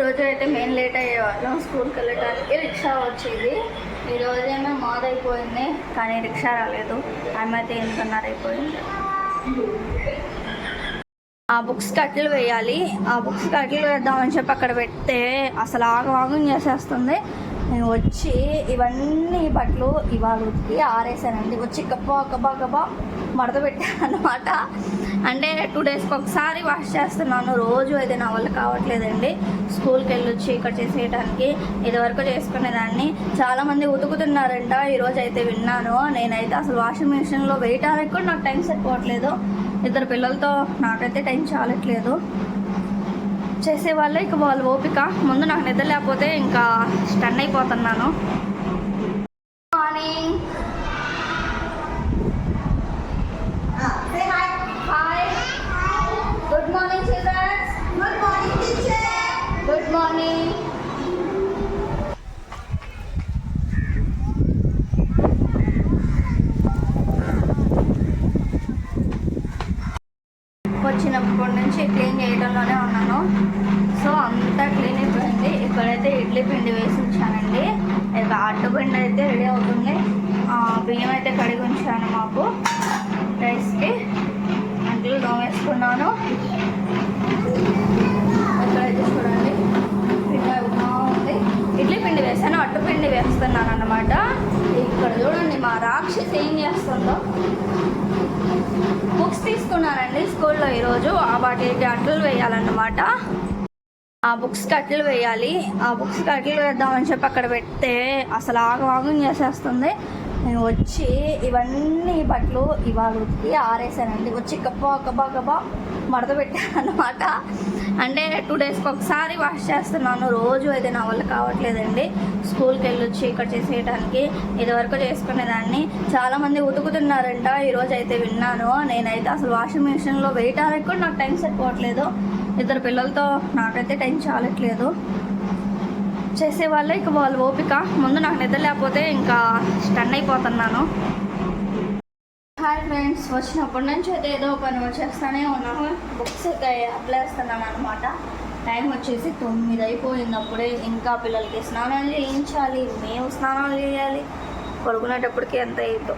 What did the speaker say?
రోజు అయితే మేము లేట్ అయ్యేవాళ్ళం స్కూల్కి వెళ్ళడానికి రిక్షా వచ్చేది. ఈ రోజేమో మాదైపోయింది కానీ రిక్షా రాలేదు. ఆమె అయితే ఎనిమిదిన్నర అయిపోయింది ఆ బుక్స్ కట్టలు వేయాలి. ఆ బుక్స్ కట్టలు వేద్దామని చెప్పి అక్కడ పెడితే అసలు ఆగవాగం చేసేస్తుంది. నేను వచ్చి ఇవన్నీ బట్టలు ఇవాళ ఉతికి ఆరేసానండి. వచ్చి గబ్బా గబ్బా గబ్బా మడత పెట్టాను అనమాట అంటే టూ డేస్కి ఒకసారి వాష్ చేస్తున్నాను. రోజు అయితే నా వల్ల కావట్లేదండి. స్కూల్కి వెళ్ళొచ్చి ఇక్కడ చేసేయడానికి ఇదివరకు చేసుకునేదాన్ని. చాలామంది ఉతుకుతున్నారంట ఈరోజు అయితే విన్నాను. నేనైతే అసలు వాషింగ్ మిషన్లో వేయటానికి కూడా నాకు టైం సరిపోవట్లేదు. ఇద్దరు పిల్లలతో నాకైతే టైం చాలట్లేదు. చేసేవాళ్ళు ఇక వాళ్ళు ఓపిక. ముందు నాకు నిద్ర లేకపోతే ఇంకా స్టన్ అయిపోతున్నాను. సో అంతా క్లీన్ అయిపోయింది. ఇక్కడైతే ఇడ్లీ పిండి వేసి ఉంచానండి. ఇక అట్టు పిండి అయితే రెడీ అవుతుంది. బియ్యం అయితే కడిగి ఉంచాను మాకు. రైస్కి అంట్లు దోమేసుకున్నాను ఇక్కడైతే చూడండి. పిండి ఉంది. ఇడ్లీ పిండి వేసాను. అట్టు పిండి వేస్తున్నాను అన్నమాట ఇక్కడ చూడండి మా రాక్షసి ఏం చేస్తుందో. బుక్స్ తీసుకున్నానండి స్కూల్లో ఈరోజు. ఆ వాటికి అట్లు వేయాలన్నమాట. ఆ బుక్స్ కట్టలు వేయాలి. ఆ బుక్స్ కట్టలు వేద్దామని చెప్పి అక్కడ పెడితే అసలు ఆగవాగం చేసేస్తుంది. నేను వచ్చి ఇవన్నీ బట్టలు ఇవాళ ఉతికి ఆరేసానండి. వచ్చి గబ్బా గబ్బా గబ్బా మడత పెట్టాను అనమాట అంటే టూ డేస్కి ఒకసారి వాష్ చేస్తున్నాను. రోజు అయితే నా వల్ల కావట్లేదండి. స్కూల్కి వెళ్ళొచ్చి ఇక్కడ చేసేయడానికి ఇదివరకు చేసుకునేదాన్ని. చాలామంది ఉతుకుతున్నారంట ఈరోజు అయితే విన్నాను నేనైతే అసలు వాషింగ్ మిషన్లో వేయటానికి కూడా నాకు టైం సరిపోవట్లేదు. ఇద్దరు పిల్లలతో నాకైతే టైం చాలట్లేదు. చేసేవాళ్ళే ఇక వాళ్ళు ఓపిక. ముందు నాకు నిద్ర లేకపోతే ఇంకా స్టన్ అయిపోతున్నాను. హాయ్ ఫ్రెండ్స్ వచ్చినప్పటి నుంచి అయితే ఏదో పని వచ్చేస్తానే ఉన్నాము. బుక్స్ అయితే అప్లై చేస్తున్నాను అనమాట టైం వచ్చేసి తొమ్మిది అయిపోయింది అప్పుడే ఇంకా పిల్లలకి స్నానాలు చేయించాలి మేము స్నానాలు చేయాలి. పడుకునేటప్పటికి ఎంత అయిందో.